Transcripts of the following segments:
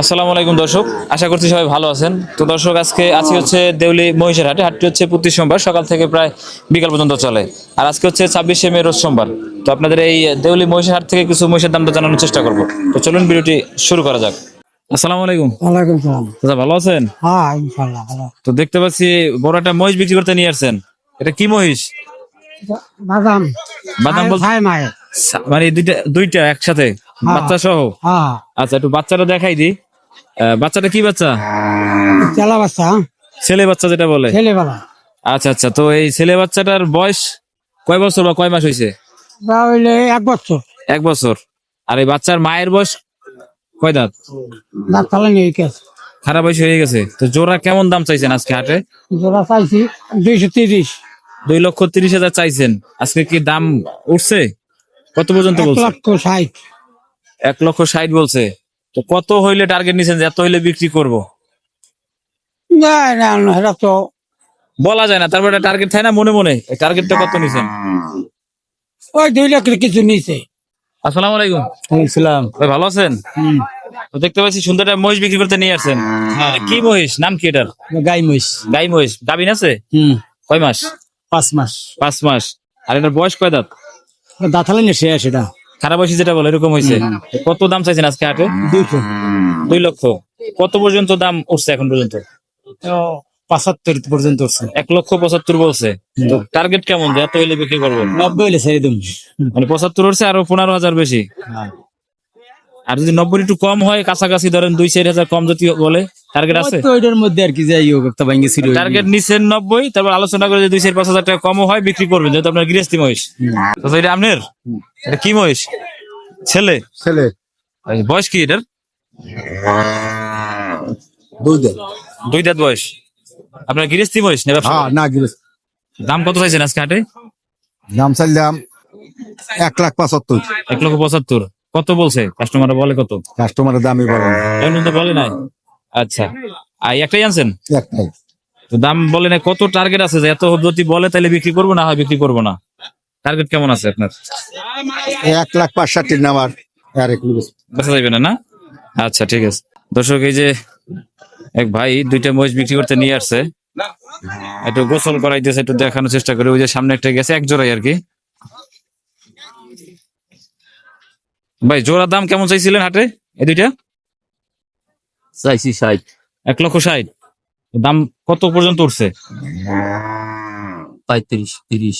আসসালামু আলাইকুম দর্শক আশা করছি সবাই ভালো আছেন। তো দর্শক আজকে আজকে হচ্ছে দেউলি মহিষের হাটে হাটটি হচ্ছে প্রতি সোমবার সকাল থেকে প্রায় বিকাল পর্যন্ত চলে। আর আজকে হচ্ছে ছাব্বিশে মে রোজ সোমবার। তো আপনাদের এই দেউলি মহিষের হাট থেকে কিছু মহিষের দামটা জানানোর চেষ্টা করব। তো চলুন ভিডিওটি শুরু করা যাক। আসসালামু আলাইকুম। ওয়ালাইকুম সালাম। দাদা ভালো আছেন? হ্যাঁ ভালো। তো দেখতে পাচ্ছি বড় একটা মহিষ বিক্রি করতে নিয়ে আসছেন। এটা কি মহিষ? বাদাম। মানে দুইটা দুইটা একসাথে বাচ্চা সহ হ্যাঁ। আচ্ছা একটু বাচ্চাটা দেখাই দিই। বাচ্চাটা কি বাচ্চা? চেলা বাচ্চা হ্যাঁ? ছেলে বাচ্চা যেটা বলে। ছেলেবেলা আচ্ছা আচ্ছা তো এই ছেলে বাচ্চাটার বয়স কয় বছর বা কয় মাস হয়েছে তা হইলে এক বছর। এক বছর। আর এই বাচ্চার মায়ের বয়স কয় দাঁত? দাঁত তালা নিয়ে গেছে। খারাপ বয়স হয়ে গেছে। তো জোড়া কেমন দাম চাইছেন আজকে হাটে? জোড়া চাইছি দুইশো তিরিশ। দুই লক্ষ তিরিশ হাজার চাইছেন। আজকে কি দাম উঠছে? কত পর্যন্ত এক বলছে? লক্ষ ষাট। এক লক্ষ ষাট বলছে। তো কত হইলে টার্গেট নিছেন যে এত হইলে বিক্রি করব? না না না, এটা তো বলা যায় না তারপরে টার্গেট থাকে না মনে মনে? এই টার্গেটটা কত নিছেন? ওই দুই লক্ষের কিছু নিছে। আসসালামু আলাইকুম। ভাই ভালো আছেন? তো দেখতে পাচ্ছি সুন্দর একটা মহিষ বিক্রি করতে নিয়ে আসছেন। কি মহিষ? নাম কি এটার? গাই মহিষ। গাই মহিষ। গাবিন আছে? হম। কয় মাস? পাঁচ মাস। পাঁচ মাস। আর এটার বয়স কয় দাঁত? দাঁত তালা নিয়ে শেষ এটা। খারাপ বয়সী যেটা বলে এরকম হয়েছে? কত দাম চাইছেন আজকে হাটে? দুইশো। দুই লক্ষ। কত পর্যন্ত দাম উঠছে এখন পর্যন্ত? পঁচাত্তর পর্যন্ত উঠছে। এক লক্ষ পঁচাত্তর বলছে। তো টার্গেট কেমন? যে এত হইলে বিক্রি করব? নব্বই হইলে ছেড়ে দিন মানে পঁচাত্তর উঠছে আরও পনেরো হাজার বেশি। আর যদি নব্বই একটু কম হয় কাছাকাছি ধরেন দুই চার হাজার কম যদি বলে টার্গেট আছে? ওইটার মধ্যে আর কি যাই হোক একটা ভাঙ্গে ছিল টার্গেট নিচ্ছেন নব্বই তারপর আলোচনা করে যে দুই চার পাঁচ হাজার টাকা কমও হয় বিক্রি করবেন। যেহেতু আপনার গৃহস্থী মহিষ। তো এটা আপনার? এটা কি মহিষ? ছেলে? ছেলে। বয়স কি এটার? দুই দেন দুই দাঁত বয়স। আপনার গৃহস্থী মহিষ না ব্যবসা হ্যাঁ না গিয়ে দাম কত চাইছেন আজকে হাটে? দাম চাইলাম এক লাখ পঁচাত্তর। এক লক্ষ পঁচাত্তর। কত বলছে? কাস্টমার বলে কত? কাস্টমারের দামই এখন তো বলে নাই। আচ্ছা। আর একটাই আনছেন? একটাই। তো দাম বলে নাই কত টার্গেট আছে? যে এত যদি বলে তাহলে বিক্রি করব না হয় বিক্রি করব না। টার্গেট কেমন আছে আপনার? এক লাখ পাঁচষট্টির নামার আর এক বেচা যাবে না না? আচ্ছা ঠিক আছে। দর্শক এই যে এক ভাই দুইটা মহিষ বিক্রি করতে নিয়ে আসছে। একটু গোসল করাইতেছে একটু দেখানোর চেষ্টা করে। ওই যে সামনে একটা গেছে এক জোড়াই আর কি। ভাই জোড়ার দাম কেমন চাইছিলেন হাটে? এই দুইটা? চাইছি ষাট। এক লক্ষ ষাট। দাম কত পর্যন্ত উঠছে? পঁয়ত্রিশ তিরিশ।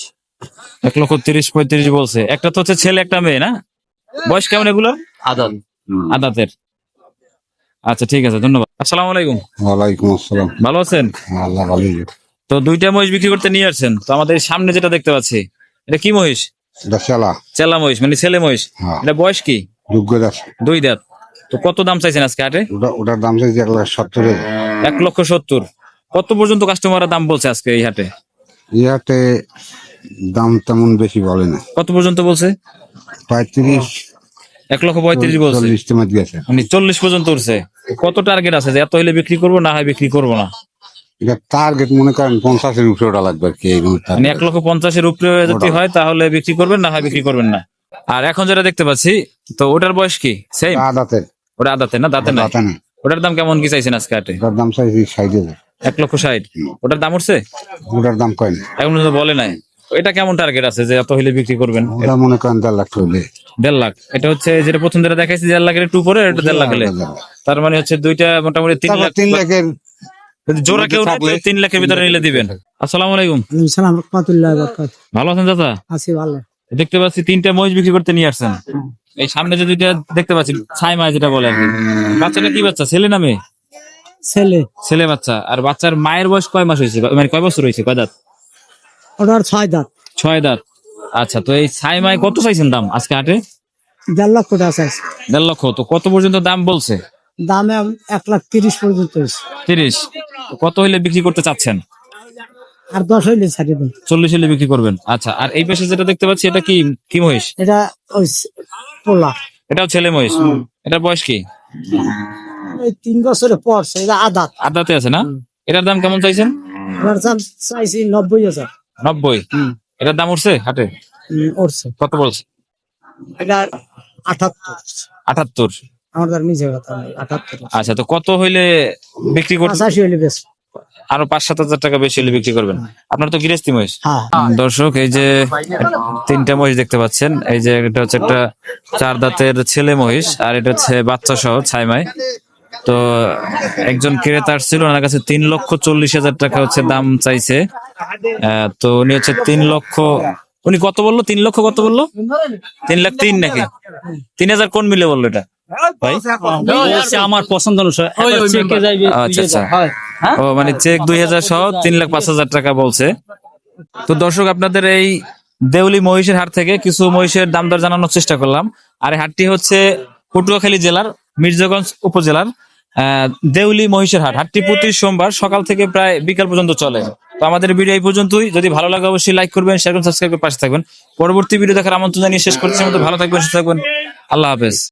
এক লক্ষ তিরিশ পঁয়ত্রিশ বলছে। একটা তো হচ্ছে ছেলে একটা মেয়ে না? বয়স কেমন এগুলো আদান আদাতের। আচ্ছা ঠিক আছে ধন্যবাদ। আসসালামু আলাইকুম। ওয়ালাইকুম আসসালাম। ভালো আছেন? আল্লাহ ভালোই। তো দুইটা মহিষ বিক্রি করতে নিয়ে আসছেন। তো আমাদের সামনে যেটা দেখতে পাচ্ছি এটা কি মহিষ? এটা চেলা মহিষ মানে ছেলে মহিষ। হ্যাঁ। এটা বয়স কি? দুই দাঁত। তো কত দাম চাইছেন আজকে হাটে? ওটা ওটার দাম চাইছে এক লাখ সত্তরের এক লক্ষ সত্তর। কত পর্যন্ত কাস্টমাররা দাম বলছে আজকে এই হাটে? ইহাতে দাম তেমন বেশি বলে না। কত পর্যন্ত বলছে? পঁয়ত্রিশ এক লক্ষ পঁয়ত্রিশ বলছে। চল্লিশ মানে চল্লিশ পর্যন্ত উঠছে। কত টার্গেট আছে? যে এত হলে বিক্রি করব না হয় বিক্রি করব না? এটা টার্গেট মনে করেন পঞ্চাশের উপরে ওটা লাগবে আর কি এই মানে এক লক্ষ পঞ্চাশের উপরে যদি হয় তাহলে বিক্রি করবেন না হয় বিক্রি করবেন না। আর এখন যেটা দেখতে পাচ্ছি তো ওটার বয়স কি? সেই আদাতে ওটা আদাতে না? দাঁতে না দাঁতে না ওটার দাম কেমন কি চাইছেন আজকে হাটে? ওটার দাম চাইছি ষাট হাজার। এক লক্ষ ষাট। ওটার দাম উঠছে? ওটার দাম কয় না। এখন বলে নাই। এটা কেমন টার্গেট আছে যে এত হইলে বিক্রি করবেন? ওটা মনে করেন দেড় লাখ হইলে। দেড় লাখ। এটা হচ্ছে যেটা প্রথম যেটা দেখাইছি দেড় লাখের একটু উপরে এটা দেড় লাখ হলে। তার মানে হচ্ছে দুইটা মোটামুটি তিন লাখ তিন লাখের জোড়া কেউ তিন লাখের ভিতরে নিলে দিবেন। আসসালামু আলাইকুম। সালাম রহমতুল্লাহ ভালো আছেন দাদা আছি ভালো। দেখতে পাচ্ছি তিনটা মহিষ বিক্রি করতে নিয়ে আসছেন। এই সামনে যে দুইটা দেখতে পাচ্ছি ছাই মাছ যেটা বলে আর কি। বাচ্চাটা কি বাচ্চা? ছেলে না মেয়ে? ছেলে। ছেলে বাচ্চা। আর বাচ্চার মায়ের বয়স কয় মাস হয়েছে? মানে কয় বছর হয়েছে? কয় দাঁত? ওটার ছয় দাঁত। ছয় দাঁত। আচ্ছা তো এই ছাই মায় কত চাইছেন দাম আজকে হাটে? দেড় লক্ষ টাকা চাইছে। দেড় লক্ষ। তো কত পর্যন্ত দাম বলছে? দামে এক লাখ তিরিশ পর্যন্ত তিরিশ। কত হইলে বিক্রি করতে চাচ্ছেন? আর দশ হইলে ছাড়িয়ে দেন। চল্লিশ হইলে বিক্রি করবেন? আচ্ছা আর এই পাশে যেটা দেখতে পাচ্ছি এটা কি কি মহিষ? এটা ওই পোলা। এটাও ছেলে মহিষ? এটার বয়স কি? এই তিন বছরে পড়ছে এটা আদাত। আদাতে আছে না? এটার দাম কেমন চাইছেন? ওটার দাম চাইছি নব্বই হাজার। নব্বই? এটার দাম উঠছে হাটে? উঠছে। কত বলছে? এটা আঠাত্তর আটাত্তর। আমার তার নিজের কথা নাই আটাত্তর। আচ্ছা তো কত হইলে বিক্রি করতে পঁচাশি হইলে বেশ আরও পাঁচ সাত হাজার টাকা বেশি হলে বিক্রি করবেন। আপনার তো গৃহস্থী মহিষ। হ্যাঁ। দর্শক এই যে তিনটা মহিষ দেখতে পাচ্ছেন এই যে এটা হচ্ছে একটা চার দাঁতের ছেলে মহিষ আর এটা হচ্ছে বাচ্চা সহ ছাইমাই তো একজন ক্রেতা আসছিল ওনার কাছে তিন লক্ষ চল্লিশ হাজার টাকা হচ্ছে দাম চাইছে। আহ, তো উনি হচ্ছে তিন লক্ষ উনি কত বলল? তিন লক্ষ কত বলল? তিন লাখ তিন নাকি? তিন হাজার কোন মিলে বলল এটা? আমার পছন্দ অনুসারে। আচ্ছা আচ্ছা। ও মানে চেক দুই হাজার সহ তিন লাখ পাঁচ হাজার টাকা বলছে। তো দর্শক আপনাদের এই দেউলি মহিষের হাট থেকে কিছু মহিষের দাম দর জানানোর চেষ্টা করলাম। আর এই হাটটি হচ্ছে পটুয়াখালী জেলার মির্জাগঞ্জ উপজেলার আহ, দেউলি মহিষের হাট। হাটটি প্রতি সোমবার সকাল থেকে প্রায় বিকাল পর্যন্ত চলে। তো আমাদের ভিডিও এই পর্যন্তই। যদি ভালো লাগে অবশ্যই লাইক করবেন শেয়ার করবেন সাবস্ক্রাইব করে পাশে থাকবেন। পরবর্তী ভিডিও দেখার আমন্ত্রণ জানিয়ে শেষ করছি। মতো ভালো থাকবেন সুস্থ থাকবেন। আল্লাহ হাফেজ।